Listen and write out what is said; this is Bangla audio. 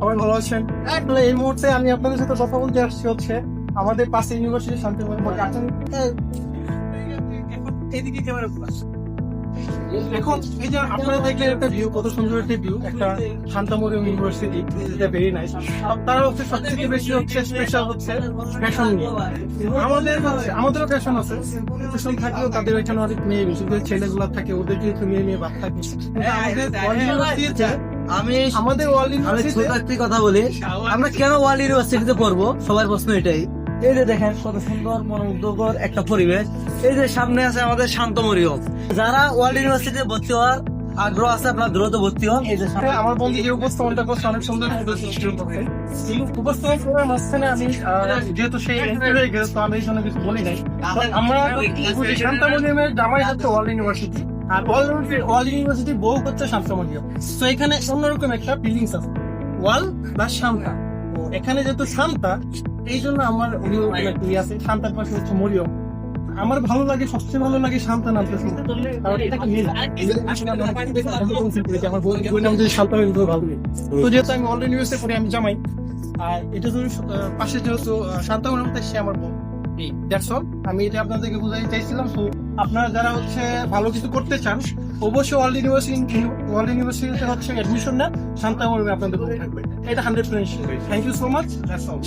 সবাই ভালো আছেন? আসলে এই মুহূর্তে আমি আপনাদের সাথে কথা বলতে আসছি হচ্ছে আমাদের পাশে ইউনিভার্সিটি এইদিকে ক্যামেরা এখন এই যে আপনারা দেখলেন একটা ভিউ কত সুন্দর একটা ভিউ একটা শান্তামরিয়াম ইউনিভার্সিটি ভেরি নাইস তারা হচ্ছে সবথেকে বেশি হচ্ছে স্পেশাল হচ্ছে ফ্যাশন নিয়ে। আমাদের আমাদেরও ফ্যাশন আছে। ফ্যাশন থাকলেও তাদের এখানে অনেক মেয়ে বেশি ছেলেগুলো থাকে ওদের যেহেতু মেয়ে মেয়ে বাদ থাকে আমি আমাদের ওয়ার্ল্ড একটি কথা বলি। আমরা কেন ওয়ার্ল্ড ইউনিভার্সিটিতে পড়ব? সবার প্রশ্ন এটাই। এই যে দেখেন কত সুন্দর মনোমুগ্ধকর একটা পরিবেশ। এই যে সামনে আছে আমাদের শান্তমরিয়ম যারা ওয়ার্ল্ড ইউনিভার্সিটিতে ভর্তি হওয়ার আগ্রহ আছে আপনার দ্রুত ভর্তি হন। এই যে আমার বন্ধু যে উপস্থাপনটা করছে অনেক সুন্দর উপস্থাপন। করার মাঝখানে আমি যেহেতু সেই হয়ে গেছে তো আমি এই জন্য কিছু বলি নাই। আমরা শান্তামরিয়ামের জামাই হচ্ছে ওয়ার্ল্ড ইউনিভার্সিটি। আর ইউনিভার্সিটি হচ্ছে তো এখানে অন্যরকম একটা ফিলিংস আছে। ওয়াল বা এখানে যেহেতু এই জন্য আমার আছে। পাশে হচ্ছে মরিয়ম। আমার ভালো লাগে, সবচেয়ে ভালো লাগে শান্তা আমার নাম শান্তা ভালো লাগে। তো যেহেতু আমি অনলাইন পড়ি, আমি জামাই। আর এটা যদি পাশে যেহেতু শান্তা নামটা সে আমার বোন দ্যাটস অল আমি এটা আপনাদেরকে বোঝাতে চাইছিলাম তো আপনারা যারা হচ্ছে ভালো কিছু করতে চান, অবশ্যই ওয়ার্ল্ড ইউনিভার্সিটি ওয়ার্ল্ড ইউনিভার্সিটিতে হচ্ছে অ্যাডমিশন না শান্তা মরবে আপনাদের এটা hundred percent thank you so much that's all